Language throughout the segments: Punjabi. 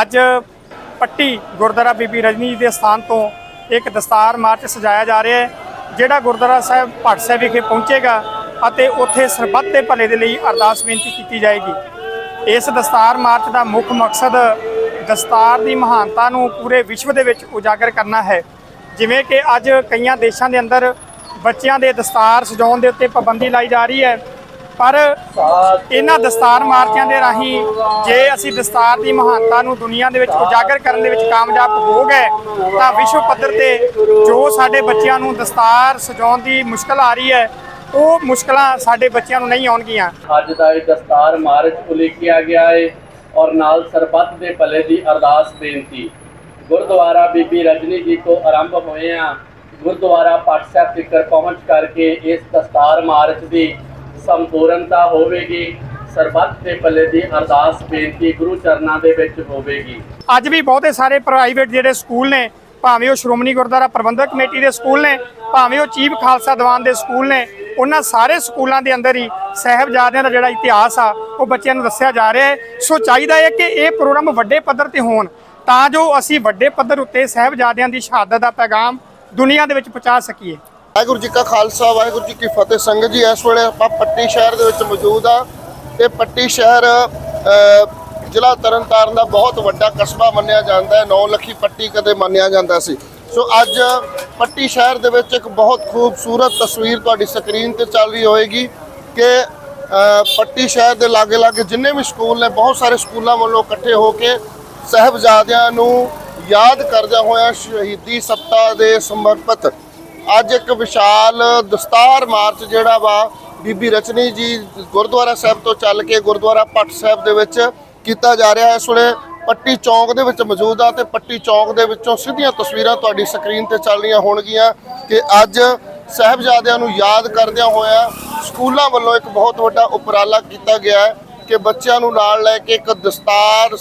ਅੱਜ ਪੱਟੀ ਗੁਰਦੁਆਰਾ ਬੀਬੀ ਰਜਨੀ ਜੀ ਦੇ ਸਥਾਨ ਤੋਂ ਇੱਕ ਦਸਤਾਰ ਮਾਰਚ ਸਜਾਇਆ ਜਾ ਰਿਹਾ ਹੈ, ਜਿਹੜਾ ਗੁਰਦੁਆਰਾ ਸਾਹਿਬ ਭੱਟ ਸਾਹਿਬ ਵਿਖੇ ਪਹੁੰਚੇਗਾ ਅਤੇ ਉੱਥੇ ਸਰਬੱਤ ਦੇ ਭਲੇ ਦੇ ਲਈ ਅਰਦਾਸ ਬੇਨਤੀ ਕੀਤੀ ਜਾਏਗੀ। ਇਸ ਦਸਤਾਰ ਮਾਰਚ ਦਾ ਮੁੱਖ ਮਕਸਦ ਦਸਤਾਰ ਦੀ ਮਹਾਨਤਾ ਨੂੰ ਪੂਰੇ ਵਿਸ਼ਵ ਦੇ ਵਿੱਚ ਉਜਾਗਰ ਕਰਨਾ ਹੈ। ਜਿਵੇਂ ਕਿ ਅੱਜ ਕਈਆਂ ਦੇਸ਼ਾਂ ਦੇ ਅੰਦਰ ਬੱਚਿਆਂ ਦੇ ਦਸਤਾਰ ਸਜਾਉਣ ਦੇ ਉੱਤੇ ਪਾਬੰਦੀ ਲਾਈ ਜਾ ਰਹੀ ਹੈ ਪਰ ਇਹਨਾਂ ਦਸਤਾਰ ਮਾਰਚਾਂ ਦੇ ਰਾਹੀਂ ਜੇ ਅਸੀਂ ਦਸਤਾਰ ਦੀ ਮਹਾਨਤਾ ਨੂੰ ਦੁਨੀਆ ਦੇ ਵਿੱਚ ਉਜਾਗਰ ਕਰਨ ਦੇ ਵਿੱਚ ਕਾਮਯਾਬ ਹੋ ਗਏ, ਤਾਂ ਵਿਸ਼ਵ ਪੱਧਰ ਤੇ ਜੋ ਸਾਡੇ ਬੱਚਿਆਂ ਨੂੰ ਦਸਤਾਰ ਸਜਾਉਣ ਦੀ ਮੁਸ਼ਕਲ ਆ ਰਹੀ ਹੈ, ਉਹ ਮੁਸ਼ਕਲਾਂ ਸਾਡੇ ਬੱਚਿਆਂ ਨੂੰ ਨਹੀਂ ਆਉਣਗੀਆਂ। ਅੱਜ ਦਾ ਇਹ ਦਸਤਾਰ ਮਾਰਚ ਉਲੀਕਿਆ ਗਿਆ ਹੈ ਔਰ ਨਾਲ ਸਰਬੱਤ ਦੇ ਭਲੇ ਦੀ ਅਰਦਾਸ ਬੇਨਤੀ। ਗੁਰਦੁਆਰਾ ਬੀਬੀ ਰਜਨੀ ਜੀ ਤੋਂ ਆਰੰਭ ਹੋਏ ਆ। ਗੁਰਦੁਆਰਾ ਪਾਠ ਸਾਹਿਬ ਤੱਕ ਪਹੁੰਚ ਕਰਕੇ ਇਸ ਦਸਤਾਰ ਮਾਰਚ ਦੀ ਸੰਪੂਰਨਤਾ ਹੋਵੇਗੀ, ਸਰਬੱਤ ਦੇ ਭਲੇ ਦੀ ਅਰਦਾਸ ਬੇਨਤੀ ਗੁਰੂ ਚਰਨਾਂ ਦੇ ਵਿੱਚ ਹੋਵੇਗੀ। ਅੱਜ ਵੀ ਬਹੁਤੇ ਸਾਰੇ ਪ੍ਰਾਈਵੇਟ ਜਿਹੜੇ ਸਕੂਲ ਨੇ, ਭਾਵੇਂ ਉਹ ਸ਼੍ਰੋਮਣੀ ਗੁਰਦੁਆਰਾ ਪ੍ਰਬੰਧਕ ਕਮੇਟੀ ਦੇ ਸਕੂਲ ਨੇ, ਭਾਵੇਂ ਉਹ ਚੀਫ ਖਾਲਸਾ ਦੀਵਾਨ ਦੇ ਸਕੂਲ ਨੇ, ਉਹਨਾਂ ਸਾਰੇ ਸਕੂਲਾਂ ਦੇ ਅੰਦਰ ਹੀ ਸਾਹਿਬਜ਼ਾਦਿਆਂ ਦਾ ਜਿਹੜਾ ਇਤਿਹਾਸ ਆ, ਉਹ ਬੱਚਿਆਂ ਨੂੰ ਦੱਸਿਆ ਜਾ ਰਿਹਾ ਹੈ। ਸੋ ਚਾਹੀਦਾ ਹੈ ਕਿ ਇਹ ਪ੍ਰੋਗਰਾਮ ਵੱਡੇ ਪੱਧਰ ਤੇ ਹੋਣ, ਤਾਂ ਜੋ ਅਸੀਂ ਵੱਡੇ ਪੱਧਰ ਉੱਤੇ ਸਾਹਿਬਜ਼ਾਦਿਆਂ ਦੀ ਸ਼ਹਾਦਤ ਦਾ ਪੈਗਾਮ ਦੁਨੀਆ ਦੇ ਵਿੱਚ ਪਹੁੰਚਾ ਸਕੀਏ। ਵਾਹਿਗੁਰੂ ਜੀ ਕਾ ਖਾਲਸਾ, ਵਾਹਿਗੁਰੂ ਜੀ ਕੀ ਫਤਿਹ। ਸੰਗਤ ਜੀ, ਇਸ ਵੇਲੇ ਆਪਾਂ ਪੱਟੀ ਸ਼ਹਿਰ ਦੇ ਵਿੱਚ ਮੌਜੂਦ ਆ ਤੇ ਪੱਟੀ ਸ਼ਹਿਰ ਜ਼ਿਲ੍ਹਾ ਤਰਨਤਾਰਨ ਦਾ ਬਹੁਤ ਵੱਡਾ ਕਸਬਾ ਮੰਨਿਆ ਜਾਂਦਾ ਹੈ। 9 ਲੱਖੀ ਪੱਟੀ ਕਦੇ ਮੰਨਿਆ ਜਾਂਦਾ ਸੀ। ਸੋ ਅੱਜ ਪੱਟੀ ਸ਼ਹਿਰ ਦੇ ਵਿੱਚ ਇੱਕ ਬਹੁਤ ਖੂਬਸੂਰਤ ਤਸਵੀਰ ਤੁਹਾਡੀ ਸਕਰੀਨ ਤੇ ਚੱਲ ਰਹੀ ਹੋਏਗੀ ਕਿ ਪੱਟੀ ਸ਼ਹਿਰ ਦੇ ਲਾਗੇ ਲਾਗੇ ਜਿੰਨੇ ਵੀ ਸਕੂਲ ਨੇ, ਬਹੁਤ ਸਾਰੇ ਸਕੂਲਾਂ ਵੱਲੋਂ ਇਕੱਠੇ ਹੋ ਕੇ ਸਾਹਿਬਜ਼ਾਦਿਆਂ ਨੂੰ ਯਾਦ ਕਰਦਿਆਂ ਹੋਇਆਂ ਸ਼ਹੀਦੀ ਸਪਤਾਹ ਦੇ ਸਮਰਪਿਤ ਅੱਜ ਇੱਕ ਵਿਸ਼ਾਲ ਦਸਤਾਰ ਮਾਰਚ ਜਿਹੜਾ ਵਾ, ਬੀਬੀ ਰਚਨੀ ਜੀ ਗੁਰਦੁਆਰਾ ਸਾਹਿਬ ਤੋਂ ਚੱਲ ਕੇ ਗੁਰਦੁਆਰਾ ਪੱਟ ਸਾਹਿਬ ਦੇ ਵਿੱਚ ਕੀਤਾ ਜਾ ਰਿਹਾ ਹੈ। ਇਸ ਵੇਲੇ ਪੱਟੀ ਚੌਂਕ ਦੇ ਵਿੱਚ ਮੌਜੂਦ ਆ ਤੇ ਪੱਟੀ ਚੌਂਕ ਦੇ ਵਿੱਚੋਂ ਸਿੱਧੀਆਂ ਤਸਵੀਰਾਂ ਤੁਹਾਡੀ ਸਕਰੀਨ ਤੇ ਚੱਲ ਰਹੀਆਂ ਹੋਣਗੀਆਂ ਕਿ ਅੱਜ ਸਾਹਿਬਜ਼ਾਦਿਆਂ ਨੂੰ ਯਾਦ ਕਰਦਿਆਂ ਹੋਇਆ ਸਕੂਲਾਂ ਵੱਲੋਂ ਇੱਕ ਬਹੁਤ ਵੱਡਾ ਉਪਰਾਲਾ ਕੀਤਾ ਗਿਆ ਹੈ ਕਿ ਬੱਚਿਆਂ ਨੂੰ ਨਾਲ ਲੈ ਕੇ ਇੱਕ ਦਸਤਾਰ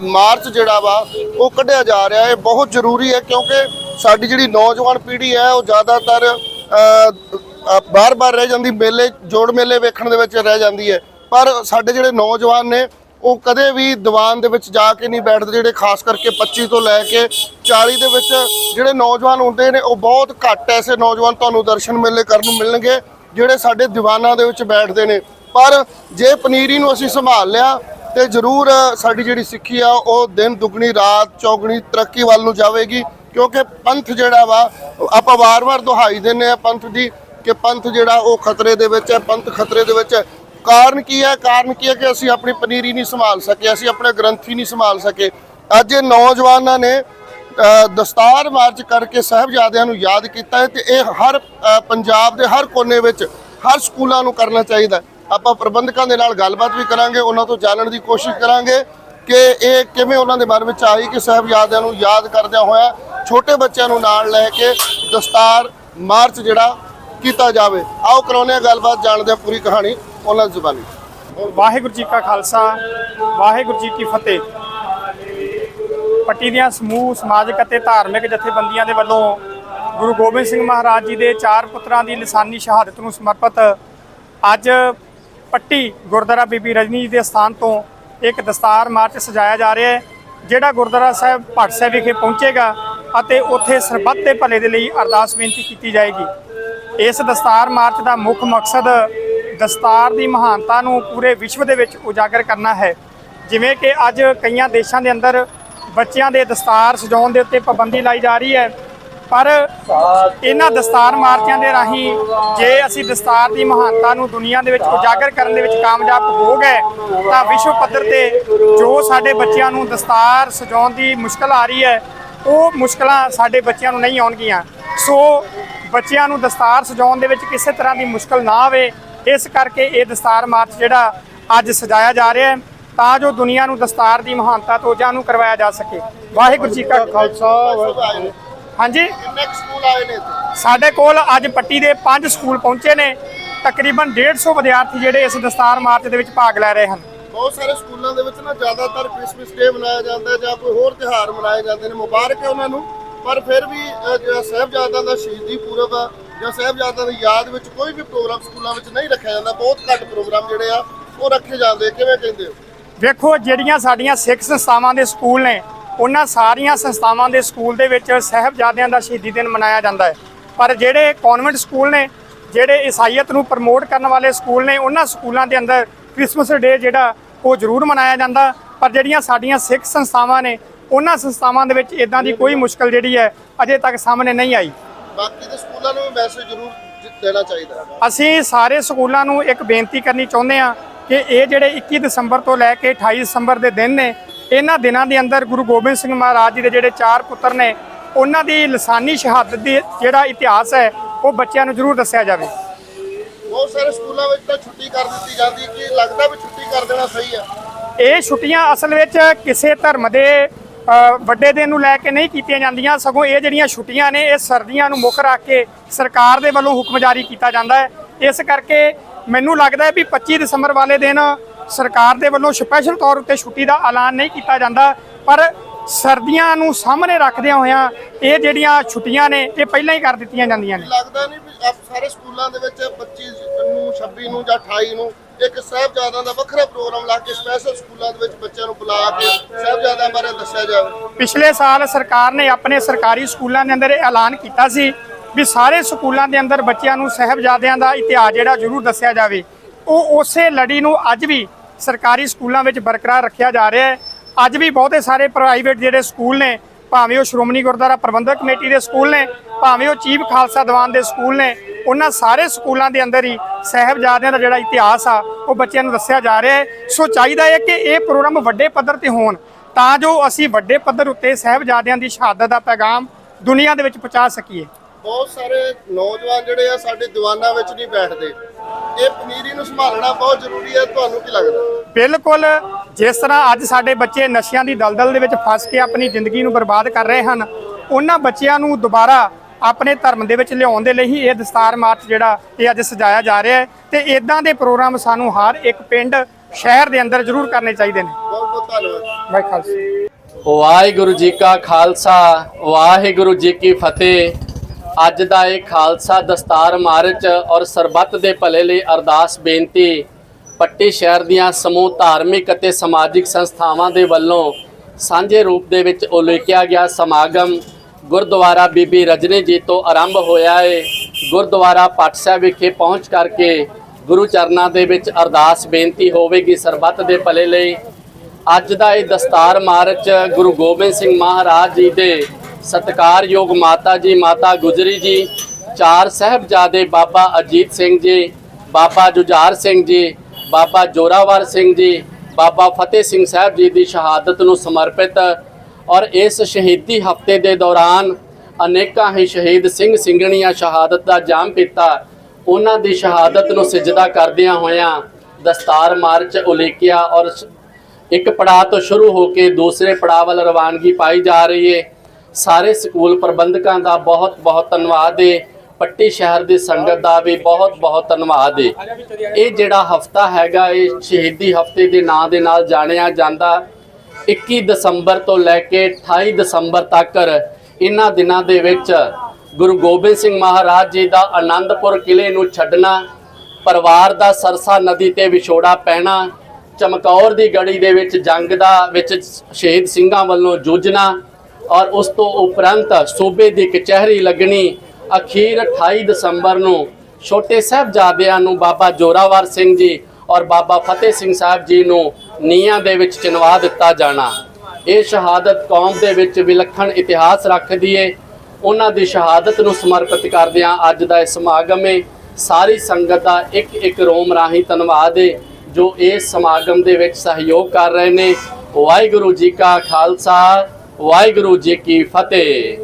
ਮਾਰਚ ਜਿਹੜਾ ਵਾ, ਉਹ ਕੱਢਿਆ ਜਾ ਰਿਹਾ ਹੈ। ਬਹੁਤ ਜ਼ਰੂਰੀ ਹੈ ਕਿਉਂਕਿ ਸਾਡੀ ਜਿਹੜੀ ਨੌਜਵਾਨ ਪੀੜ੍ਹੀ ਹੈ, ਉਹ ਜ਼ਿਆਦਾਤਰ ਬਾਰ-ਬਾਰ ਰਹਿ ਜਾਂਦੀ, ਮੇਲੇ, ਜੋੜ ਮੇਲੇ ਵੇਖਣ ਦੇ ਵਿੱਚ ਰਹਿ ਜਾਂਦੀ ਹੈ। ਪਰ ਸਾਡੇ ਜਿਹੜੇ ਨੌਜਵਾਨ ਨੇ, ਉਹ ਕਦੇ ਵੀ ਦੀਵਾਨ ਦੇ ਵਿੱਚ ਜਾ ਕੇ ਨਹੀਂ ਬੈਠਦੇ, ਜਿਹੜੇ ਖਾਸ ਕਰਕੇ 25 ਤੋਂ ਲੈ ਕੇ 40 ਦੇ ਵਿੱਚ ਜਿਹੜੇ ਨੌਜਵਾਨ ਹੁੰਦੇ ਨੇ, ਉਹ ਬਹੁਤ ਘੱਟ ਐਸੇ ਨੌਜਵਾਨ ਤੁਹਾਨੂੰ ਦਰਸ਼ਨ ਮੇਲੇ ਕਰਨ ਨੂੰ ਮਿਲਣਗੇ, ਜਿਹੜੇ ਸਾਡੇ ਦੀਵਾਨਾਂ ਦੇ ਵਿੱਚ ਬੈਠਦੇ ਨੇ। ਪਰ ਜੇ ਪਨੀਰੀ ਨੂੰ ਅਸੀਂ ਸੰਭਾਲ ਲਿਆ, ਤੇ ਜ਼ਰੂਰ ਸਾਡੀ ਜਿਹੜੀ ਸਿੱਖੀ ਆ, ਉਹ ਦਿਨ ਦੁਗਣੀ, ਰਾਤ ਚੌਗਣੀ ਤਰੱਕੀ ਵੱਲ ਨੂੰ ਜਾਵੇਗੀ। ਕਿਉਂਕਿ ਪੰਥ ਜਿਹੜਾ ਵਾ, ਆਪਾਂ ਵਾਰ-ਵਾਰ ਦੁਹਾਈ ਦਿੰਨੇ ਆ ਪੰਥ ਦੀ ਕਿ ਪੰਥ ਜਿਹੜਾ ਉਹ ਖਤਰੇ ਦੇ ਵਿੱਚ ਹੈ, ਪੰਥ ਖਤਰੇ ਦੇ ਵਿੱਚ ਹੈ। ਕਾਰਨ ਕੀ ਹੈ? ਕਾਰਨ ਕੀ ਹੈ ਕਿ ਅਸੀਂ ਆਪਣੀ ਪਨੀਰੀ ਨਹੀਂ ਸੰਭਾਲ ਸਕੇ, ਅਸੀਂ ਆਪਣੇ ਗ੍ਰੰਥੀ ਨਹੀਂ ਸੰਭਾਲ ਸਕੇ। ਅੱਜ ਇਹ ਨੌਜਵਾਨਾਂ ਨੇ ਦਸਤਾਰ ਮਾਰਚ ਕਰਕੇ ਸਾਹਿਬਜ਼ਾਦਿਆਂ ਨੂੰ ਯਾਦ ਕੀਤਾ ਹੈ ਤੇ ਇਹ ਹਰ ਪੰਜਾਬ ਦੇ ਹਰ ਕੋਨੇ ਵਿੱਚ, ਹਰ ਸਕੂਲਾਂ ਨੂੰ ਕਰਨਾ ਚਾਹੀਦਾ ਆਪਾਂ ਪ੍ਰਬੰਧਕਾਂ ਦੇ ਨਾਲ ਗੱਲਬਾਤ ਵੀ ਕਰਾਂਗੇ, ਉਹਨਾਂ ਤੋਂ ਜਾਣਨ ਦੀ ਕੋਸ਼ਿਸ਼ ਕਰਾਂਗੇ। ਕਿ ਇਹ ਕਿਵੇਂ ਉਹਨਾਂ ਦੇ ਮਨ ਵਿੱਚ ਆਈ ਕਿ ਸਾਹਿਬਜ਼ਾਦਿਆਂ ਨੂੰ ਯਾਦ ਕਰਦਿਆਂ ਹੋਇਆ ਛੋਟੇ ਬੱਚਿਆਂ ਨੂੰ ਨਾਲ ਲੈ ਕੇ ਦਸਤਾਰ ਮਾਰਚ ਜਿਹੜਾ ਕੀਤਾ ਜਾਵੇ। ਆਓ ਕਰਾਉਂਦੇ ਹਾਂ ਗੱਲਬਾਤ, ਜਾਣਦੇ ਹਾਂ ਪੂਰੀ ਕਹਾਣੀ, ਉਹਨਾਂ ਦੀ ਜ਼ੁਬਾਨੀ। ਵਾਹਿਗੁਰੂ ਜੀ ਕਾ ਖਾਲਸਾ, ਵਾਹਿਗੁਰੂ ਜੀ ਕੀ ਫਤਿਹ। ਪੱਟੀ ਦੀਆਂ ਸਮੂਹ, ਸਮਾਜਿਕ ਅਤੇ ਧਾਰਮਿਕ ਜਥੇਬੰਦੀਆਂ ਦੇ ਵੱਲੋਂ ਗੁਰੂ ਗੋਬਿੰਦ ਸਿੰਘ ਮਹਾਰਾਜ ਜੀ ਦੇ ਚਾਰ ਪੁੱਤਰਾਂ ਦੀ ਲਿਸਾਨੀ ਸ਼ਹਾਦਤ ਨੂੰ ਸਮਰਪਿਤ ਅੱਜ ਪੱਟੀ ਗੁਰਦੁਆਰਾ ਬੀਬੀ ਰਜਨੀ ਜੀ ਦੇ ਸਥਾਨ ਤੋਂ ਇੱਕ ਦਸਤਾਰ ਮਾਰਚ ਸਜਾਇਆ ਜਾ ਰਿਹਾ ਹੈ, ਜਿਹੜਾ ਗੁਰਦੁਆਰਾ ਸਾਹਿਬ ਭੱਟ ਸਾਹਿਬ ਵਿਖੇ ਪਹੁੰਚੇਗਾ ਅਤੇ ਉੱਥੇ ਸਰਬੱਤ ਦੇ ਭਲੇ ਦੇ ਲਈ ਅਰਦਾਸ ਬੇਨਤੀ ਕੀਤੀ ਜਾਏਗੀ। ਇਸ ਦਸਤਾਰ ਮਾਰਚ ਦਾ ਮੁੱਖ ਮਕਸਦ ਦਸਤਾਰ ਦੀ ਮਹਾਨਤਾ ਨੂੰ ਪੂਰੇ ਵਿਸ਼ਵ ਦੇ ਵਿੱਚ ਉਜਾਗਰ ਕਰਨਾ ਹੈ। ਜਿਵੇਂ ਕਿ ਅੱਜ ਕਈਆਂ ਦੇਸ਼ਾਂ ਦੇ ਅੰਦਰ ਬੱਚਿਆਂ ਦੇ ਦਸਤਾਰ ਸਜਾਉਣ ਦੇ ਉੱਤੇ ਪਾਬੰਦੀ ਲਾਈ ਜਾ ਰਹੀ ਹੈ ਪਰ ਇਹਨਾਂ ਦਸਤਾਰ ਮਾਰਚਾਂ ਦੇ ਰਾਹੀਂ ਜੇ ਅਸੀਂ ਦਸਤਾਰ ਦੀ ਮਹਾਨਤਾ ਨੂੰ ਦੁਨੀਆ ਦੇ ਵਿੱਚ ਉਜਾਗਰ ਕਰਨ ਦੇ ਵਿੱਚ ਕਾਮਯਾਬ ਹੋ ਗਏ, ਤਾਂ ਵਿਸ਼ਵ ਪੱਧਰ ਤੇ ਜੋ ਸਾਡੇ ਬੱਚਿਆਂ ਨੂੰ ਦਸਤਾਰ ਸਜਾਉਣ ਦੀ ਮੁਸ਼ਕਲ ਆ ਰਹੀ ਹੈ, ਉਹ ਮੁਸ਼ਕਲਾਂ ਸਾਡੇ ਬੱਚਿਆਂ ਨੂੰ ਨਹੀਂ ਆਉਣਗੀਆਂ। ਸੋ ਬੱਚਿਆਂ ਨੂੰ ਦਸਤਾਰ ਸਜਾਉਣ ਦੇ ਵਿੱਚ ਕਿਸੇ ਤਰ੍ਹਾਂ ਦੀ ਮੁਸ਼ਕਲ ਨਾ ਆਵੇ, ਇਸ ਕਰਕੇ ਇਹ ਦਸਤਾਰ ਮਾਰਚ ਜਿਹੜਾ ਅੱਜ ਸਜਾਇਆ ਜਾ ਰਿਹਾ ਹੈ, ਤਾਂ ਜੋ ਦੁਨੀਆ ਨੂੰ ਦਸਤਾਰ ਦੀ ਮਹਾਨਤਾ ਤੋਂ ਜਾਣੂ ਕਰਵਾਇਆ ਜਾ ਸਕੇ। ਵਾਹਿਗੁਰੂ ਜੀ ਕਾ ਖਾਲਸਾ ਹਾਂਜੀ। ਕਿੰਨੇ ਸਕੂਲ ਆਏ ਨੇ ਸਾਡੇ ਕੋਲ ਅੱਜ ਪੱਟੀ ਦੇ ਪੰਜ ਸਕੂਲ ਪਹੁੰਚੇ ਨੇ। ਤਕਰੀਬਨ 150 ਵਿਦਿਆਰਥੀ ਜਿਹੜੇ ਇਸ ਦਸਤਾਰ ਮਾਰਚ ਦੇ ਵਿੱਚ ਭਾਗ ਲੈ ਰਹੇ ਹਨ। ਬਹੁਤ ਸਾਰੇ ਸਕੂਲਾਂ ਦੇ ਵਿੱਚ ਨਾ ਜ਼ਿਆਦਾਤਰ ਕ੍ਰਿਸਮਸ ਡੇ ਮਨਾਇਆ ਜਾਂਦਾ ਜਾਂ ਕੋਈ ਹੋਰ ਤਿਉਹਾਰ ਮਨਾਏ ਜਾਂਦੇ ਨੇ। ਮੁਬਾਰਕ ਹੈ ਉਹਨਾਂ ਨੂੰ ਪਰ ਫਿਰ ਵੀ ਜਿਹੜਾ ਸਾਹਿਬਜ਼ਾਦਿਆਂ ਦਾ ਸ਼ਹੀਦੀ ਪੂਰਬ ਆ ਜਾਂ ਸਾਹਿਬਜ਼ਾਦਿਆਂ ਦੀ ਯਾਦ ਵਿੱਚ ਕੋਈ ਵੀ ਪ੍ਰੋਗਰਾਮ ਸਕੂਲਾਂ ਵਿੱਚ ਨਹੀਂ ਰੱਖਿਆ ਜਾਂਦਾ। ਬਹੁਤ ਘੱਟ ਪ੍ਰੋਗਰਾਮ ਜਿਹੜੇ ਆ ਉਹ ਰੱਖੇ ਜਾਂਦੇ ਕਿਵੇਂ ਕਹਿੰਦੇ ਹੋ? ਵੇਖੋ ਜਿਹੜੀਆਂ ਸਾਡੀਆਂ ਸਿੱਖ ਸੰਸਥਾਵਾਂ ਦੇ ਸਕੂਲ ਨੇ ਉਹਨਾਂ ਸਾਰੀਆਂ ਸੰਸਥਾਵਾਂ ਦੇ ਸਕੂਲ ਦੇ ਵਿੱਚ ਸਹਿਬਜ਼ਾਦਿਆਂ ਦਾ ਸ਼ਹੀਦੀ ਦਿਨ ਮਨਾਇਆ ਜਾਂਦਾ ਹੈ। ਪਰ ਜਿਹੜੇ ਕਨਵੈਂਟ ਸਕੂਲ ਨੇ ਜਿਹੜੇ ਈਸਾਈਅਤ ਨੂੰ ਪ੍ਰਮੋਟ ਕਰਨ ਵਾਲੇ ਸਕੂਲ ਨੇ ਉਹਨਾਂ ਸਕੂਲਾਂ ਦੇ ਅੰਦਰ ਕ੍ਰਿਸਮਸ ਡੇ ਜਿਹੜਾ ਉਹ ਜ਼ਰੂਰ ਮਨਾਇਆ ਜਾਂਦਾ। ਪਰ ਜਿਹੜੀਆਂ ਸਾਡੀਆਂ ਸਿੱਖ ਸੰਸਥਾਵਾਂ ਨੇ ਉਹਨਾਂ ਸੰਸਥਾਵਾਂ ਦੇ ਵਿੱਚ ਇਦਾਂ ਦੀ ਕੋਈ ਮੁਸ਼ਕਲ ਜਿਹੜੀ ਹੈ ਅਜੇ ਤੱਕ ਸਾਹਮਣੇ ਨਹੀਂ ਆਈ। ਬਾਕੀ ਦੇ ਸਕੂਲਾਂ ਨੂੰ ਮੈਸੇਜ ਜ਼ਰੂਰ ਦੇਣਾ ਚਾਹੀਦਾ ਅਸੀਂ ਸਾਰੇ ਸਕੂਲਾਂ ਨੂੰ ਇੱਕ ਬੇਨਤੀ ਕਰਨੀ ਚਾਹੁੰਦੇ ਹਾਂ ਕਿ ਇਹ ਜਿਹੜੇ 21 ਦਸੰਬਰ ਤੋਂ ਲੈ ਕੇ 28 ਦਸੰਬਰ ਦੇ ਦਿਨ ਨੇ ਇਹਨਾਂ ਦਿਨਾਂ ਦੇ ਅੰਦਰ ਗੁਰੂ ਗੋਬਿੰਦ ਸਿੰਘ ਮਹਾਰਾਜ ਜੀ ਦੇ ਜਿਹੜੇ ਚਾਰ ਪੁੱਤਰ ਨੇ ਉਹਨਾਂ ਦੀ ਲਸਾਨੀ ਸ਼ਹਾਦਤ ਦੀ ਜਿਹੜਾ ਇਤਿਹਾਸ ਹੈ ਉਹ ਬੱਚਿਆਂ ਨੂੰ ਜ਼ਰੂਰ ਦੱਸਿਆ ਜਾਵੇ। ਬਹੁਤ ਸਾਰੇ ਸਕੂਲਾਂ ਵਿੱਚ ਤਾਂ ਛੁੱਟੀ ਕਰ ਦਿੱਤੀ ਜਾਂਦੀ ਕਿ ਲੱਗਦਾ ਵੀ ਛੁੱਟੀ ਕਰ ਦੇਣਾ ਸਹੀ ਹੈ? ਇਹ ਛੁੱਟੀਆਂ ਅਸਲ ਵਿੱਚ ਕਿਸੇ ਧਰਮ ਦੇ ਵੱਡੇ ਦਿਨ ਨੂੰ ਲੈ ਕੇ ਨਹੀਂ ਕੀਤੀਆਂ ਜਾਂਦੀਆਂ ਸਗੋਂ ਇਹ ਜਿਹੜੀਆਂ ਛੁੱਟੀਆਂ ਨੇ ਇਹ ਸਰਦੀਆਂ ਨੂੰ ਮੁੱਖ ਰੱਖ ਕੇ ਸਰਕਾਰ ਦੇ ਵੱਲੋਂ ਹੁਕਮ ਜਾਰੀ ਕੀਤਾ ਜਾਂਦਾ ਹੈ। ਇਸ ਕਰਕੇ ਮੈਨੂੰ ਲੱਗਦਾ ਹੈ ਵੀ 25 ਦਸੰਬਰ ਵਾਲੇ ਦਿਨ ਸਰਕਾਰ ਦੇ ਵੱਲੋਂ ਸਪੈਸ਼ਲ ਤੌਰ ਉੱਤੇ ਛੁੱਟੀ ਦਾ ਐਲਾਨ ਨਹੀਂ ਕੀਤਾ ਜਾਂਦਾ ਪਰ ਸਰਦੀਆਂ ਨੂੰ ਸਾਹਮਣੇ ਰੱਖਦਿਆਂ ਹੋਇਆਂ ਇਹ ਜਿਹੜੀਆਂ ਛੁੱਟੀਆਂ ਨੇ ਇਹ ਪਹਿਲਾਂ ਹੀ ਕਰ ਦਿੱਤੀਆਂ ਜਾਂਦੀਆਂ ਨੇ। ਲੱਗਦਾ ਨਹੀਂ ਵੀ ਆਪ ਸਾਰੇ ਸਕੂਲਾਂ ਦੇ ਵਿੱਚ 25 ਨੂੰ 26 ਨੂੰ ਜਾਂ 28 ਨੂੰ ਇੱਕ ਸਾਹਿਬਜ਼ਾਦਿਆਂ ਦਾ ਵੱਖਰਾ ਪ੍ਰੋਗਰਾਮ ਲਾ ਕੇ ਸਪੈਸ਼ਲ ਸਕੂਲਾਂ ਦੇ ਵਿੱਚ ਬੱਚਿਆਂ ਨੂੰ ਬੁਲਾ ਕੇ ਸਾਹਿਬਜ਼ਾਦਿਆਂ ਬਾਰੇ ਦੱਸਿਆ ਜਾਵੇ। ਪਿਛਲੇ ਸਾਲ ਸਰਕਾਰ ਨੇ ਆਪਣੇ ਸਰਕਾਰੀ ਸਕੂਲਾਂ ਦੇ ਅੰਦਰ ਇਹ ਐਲਾਨ ਕੀਤਾ ਸੀ ਵੀ ਸਾਰੇ ਸਕੂਲਾਂ ਦੇ ਅੰਦਰ ਬੱਚਿਆਂ ਨੂੰ ਸਹਿਬਜ਼ਾਦਿਆਂ ਦਾ ਇਤਿਹਾਸ ਜਿਹੜਾ ਜ਼ਰੂਰ ਦੱਸਿਆ ਜਾਵੇ। ਉਹ ਉਸੇ ਲੜੀ ਨੂੰ ਅੱਜ ਵੀ ਸਰਕਾਰੀ ਸਕੂਲਾਂ ਵਿੱਚ ਬਰਕਰਾਰ ਰੱਖਿਆ ਜਾ ਰਿਹਾ ਹੈ। ਅੱਜ ਵੀ ਬਹੁਤੇ ਸਾਰੇ ਪ੍ਰਾਈਵੇਟ ਜਿਹੜੇ ਸਕੂਲ ਨੇ, ਭਾਵੇਂ ਉਹ ਸ਼੍ਰੋਮਣੀ ਗੁਰਦੁਆਰਾ ਪ੍ਰਬੰਧਕ ਕਮੇਟੀ ਦੇ ਸਕੂਲ ਨੇ, ਭਾਵੇਂ ਉਹ ਚੀਫ ਖਾਲਸਾ ਦੀਵਾਨ ਦੇ ਸਕੂਲ ਨੇ, ਉਹਨਾਂ ਸਾਰੇ ਸਕੂਲਾਂ ਦੇ ਅੰਦਰ ਹੀ ਸਹਿਬਜ਼ਾਦਿਆਂ ਦਾ ਜਿਹੜਾ ਇਤਿਹਾਸ ਆ, ਉਹ ਬੱਚਿਆਂ ਨੂੰ ਦੱਸਿਆ ਜਾ ਰਿਹਾ ਹੈ। ਸੋ ਚਾਹੀਦਾ ਹੈ ਕਿ ਇਹ ਪ੍ਰੋਗਰਾਮ ਵੱਡੇ ਪੱਧਰ ਤੇ ਹੋਣ, ਤਾਂ ਜੋ ਅਸੀਂ ਵੱਡੇ ਪੱਧਰ ਉੱਤੇ ਸਹਿਬਜ਼ਾਦਿਆਂ ਦੀ ਸ਼ਹਾਦਤ ਦਾ ਪੈਗਾਮ ਦੁਨੀਆ ਦੇ ਵਿੱਚ ਪਹੁੰਚਾ ਸਕੀਏ। ਬਹੁਤ ਸਾਰੇ ਨੌਜਵਾਨ ਜਿਹੜੇ ਆ ਸਾਡੇ ਦੀਵਾਨਾਂ ਵਿੱਚ ਨਹੀਂ ਬੈਠਦੇ। ਇਹ ਪਨੀਰੀ ਨੂੰ ਸੰਭਾਲਣਾ ਬਹੁਤ ਜ਼ਰੂਰੀ ਹੈ ਤੁਹਾਨੂੰ ਕੀ ਲੱਗਦਾ? ਬਿਲਕੁਲ ਜਿਸ ਤਰ੍ਹਾਂ ਅੱਜ ਸਾਡੇ ਬੱਚੇ ਨਸ਼ਿਆਂ ਦੀ ਦਲਦਲ ਦੇ ਵਿੱਚ ਫਸ ਕੇ ਆਪਣੀ ਜ਼ਿੰਦਗੀ ਨੂੰ ਬਰਬਾਦ ਕਰ ਰਹੇ ਹਨ ਉਹਨਾਂ ਬੱਚਿਆਂ ਨੂੰ ਦੁਬਾਰਾ ਆਪਣੇ ਧਰਮ ਦੇ ਵਿੱਚ ਲਿਆਉਣ ਦੇ ਲਈ ਹੀ ਇਹ ਦਸਤਾਰ ਮਾਰਚ ਜਿਹੜਾ ਇਹ ਅੱਜ ਸਜਾਇਆ ਜਾ ਰਿਹਾ ਹੈ ਤੇ ਇਦਾਂ ਦੇ ਪ੍ਰੋਗਰਾਮ ਸਾਨੂੰ ਹਰ ਇੱਕ ਪਿੰਡ ਸ਼ਹਿਰ ਦੇ ਅੰਦਰ ਜ਼ਰੂਰ ਕਰਨੇ ਚਾਹੀਦੇ ਨੇ। ਬਹੁਤ ਬਹੁਤ ਧੰਨਵਾਦ। ਵਾਹਿ ਖਾਲਸਾ ਵਾਹਿਗੁਰੂ ਜੀ ਕਾ ਖਾਲਸਾ। ਵਾਹਿਗੁਰੂ ਜੀ ਕੀ ਫਤਿਹ। ਅੱਜ ਦਾ ਇਹ ਖਾਲਸਾ ਦਸਤਾਰ ਮਾਰਚ ਔਰ ਸਰਬੱਤ ਦੇ ਭਲੇ ਲਈ ਅਰਦਾਸ ਬੇਨਤੀ, ਪੱਟੀ ਸ਼ਹਿਰ ਦੀਆਂ ਸਮੂਹ ਧਾਰਮਿਕ ਅਤੇ ਸਮਾਜਿਕ ਸੰਸਥਾਵਾਂ ਦੇ ਵੱਲੋਂ ਸਾਂਝੇ ਰੂਪ ਦੇ ਵਿੱਚ ਉਲੇਖਿਆ ਗਿਆ ਸਮਾਗਮ ਗੁਰਦੁਆਰਾ ਬੀਬੀ ਰਜਨੀ ਜੀ ਤੋਂ ਆਰੰਭ ਹੋਇਆ ਹੈ ਗੁਰਦੁਆਰਾ ਪੱਟ ਸਾਹਿਬ ਵਿਖੇ ਪਹੁੰਚ ਕਰਕੇ ਗੁਰੂ ਚਰਨਾਂ ਦੇ ਵਿੱਚ ਅਰਦਾਸ ਬੇਨਤੀ ਹੋਵੇਗੀ ਸਰਬੱਤ ਦੇ ਭਲੇ ਲਈ। ਅੱਜ ਦਾ ਇਹ ਦਸਤਾਰ ਮਾਰਚ ਗੁਰੂ ਗੋਬਿੰਦ ਸਿੰਘ ਮਹਾਰਾਜ ਜੀ ਦੇ ਸਤਿਕਾਰਯੋਗ ਮਾਤਾ ਜੀ, ਮਾਤਾ ਗੁਜਰੀ ਜੀ, ਚਾਰ ਸਾਹਿਬਜ਼ਾਦੇ ਬਾਬਾ ਅਜੀਤ ਸਿੰਘ ਜੀ, ਬਾਬਾ ਜੁਝਾਰ ਸਿੰਘ ਜੀ, ਬਾਬਾ ਜੋਰਾਵਰ ਸਿੰਘ ਜੀ, ਬਾਬਾ ਫਤਿਹ ਸਿੰਘ ਸਾਹਿਬ ਜੀ ਦੀ ਸ਼ਹਾਦਤ ਨੂੰ ਸਮਰਪਿਤ ਔਰ ਇਸ ਸ਼ਹੀਦੀ ਹਫ਼ਤੇ ਦੇ ਦੌਰਾਨ ਅਨੇਕਾਂ ਹੀ ਸ਼ਹੀਦ ਸਿੰਘ ਸਿੰਘਣੀਆਂ ਸ਼ਹਾਦਤ ਦਾ ਜਾਮ ਪੀਤਾ। ਉਹਨਾਂ ਦੀ ਸ਼ਹਾਦਤ ਨੂੰ ਸਿਜਦਾ ਕਰਦਿਆਂ ਹੋਇਆਂ ਦਸਤਾਰ ਮਾਰਚ ਉਲੀਕਿਆ ਔਰ ਇੱਕ ਪੜਾਅ ਤੋਂ ਸ਼ੁਰੂ ਹੋ ਕੇ ਦੂਸਰੇ ਪੜਾਅ ਵੱਲ ਰਵਾਨਗੀ ਪਾਈ ਜਾ ਰਹੀ ਹੈ ਸਾਰੇ ਸਕੂਲ ਪ੍ਰਬੰਧਕਾਂ ਦਾ ਬਹੁਤ ਬਹੁਤ ਧੰਨਵਾਦ ਏ। ਪੱਟੀ ਸ਼ਹਿਰ ਦੀ ਸੰਗਤ ਦਾ ਵੀ ਬਹੁਤ ਬਹੁਤ ਧੰਨਵਾਦ ਏ। ਇਹ ਜਿਹੜਾ ਹਫਤਾ ਹੈਗਾ, ਇਹ ਸ਼ਹੀਦੀ ਹਫ਼ਤੇ ਦੇ ਨਾਂ ਦੇ ਨਾਲ ਜਾਣਿਆ ਜਾਂਦਾ। 21 ਦਸੰਬਰ ਤੋਂ ਲੈ ਕੇ 28 ਦਸੰਬਰ ਤੱਕ ਇਹਨਾਂ ਦਿਨਾਂ ਦੇ ਵਿੱਚ ਗੁਰੂ ਗੋਬਿੰਦ ਸਿੰਘ ਮਹਾਰਾਜ ਜੀ ਦਾ ਆਨੰਦਪੁਰ ਕਿਲੇ ਨੂੰ ਛੱਡਣਾ, ਪਰਿਵਾਰ ਦਾ ਸਰਸਾ ਨਦੀ ਤੇ ਵਿਛੋੜਾ ਪੈਣਾ ਚਮਕੌਰ ਦੀ ਗੜੀ ਦੇ ਵਿੱਚ ਜੰਗ ਦਾ, ਵਿੱਚ ਸ਼ਹੀਦ ਸਿੰਘਾਂ ਵੱਲੋਂ ਜੂਝਣਾ ਔਰ ਉਸ ਤੋਂ ਉਪਰੰਤ ਸੂਬੇ ਦੀ ਕਚਹਿਰੀ ਲੱਗਣੀ ਅਖੀਰ 28 ਦਸੰਬਰ ਨੂੰ ਛੋਟੇ ਸਾਹਿਬਜ਼ਾਦਿਆਂ ਨੂੰ ਬਾਬਾ ਜੋਰਾਵਰ ਸਿੰਘ ਜੀ ਔਰ ਬਾਬਾ ਫਤਿਹ ਸਿੰਘ ਸਾਹਿਬ ਜੀ ਨੂੰ ਨੀਹਾਂ ਦੇ ਵਿੱਚ ਚਿਣਵਾ ਦਿੱਤਾ ਜਾਣਾ। ਇਹ ਸ਼ਹਾਦਤ ਕੌਮ ਦੇ ਵਿੱਚ ਵਿਲੱਖਣ ਇਤਿਹਾਸ ਰੱਖਦੀ ਏ ਉਹਨਾਂ ਦੀ ਸ਼ਹਾਦਤ ਨੂੰ ਸਮਰਪਿਤ ਕਰਦਿਆਂ ਅੱਜ ਦਾ ਇਹ ਸਮਾਗਮ ਏ। ਸਾਰੀ ਸੰਗਤ ਦਾ ਇੱਕ ਇੱਕ ਰੋਮ ਰਾਹੀਂ ਧੰਨਵਾਦ ਏ, ਜੋ ਇਸ ਸਮਾਗਮ ਦੇ ਵਿੱਚ ਸਹਿਯੋਗ ਕਰ ਰਹੇ ਨੇ। ਵਾਹਿਗੁਰੂ ਜੀ ਕਾ ਖਾਲਸਾ। ਵਾਹਿਗੁਰੂ ਜੀ ਕੀ ਫਤਿਹ।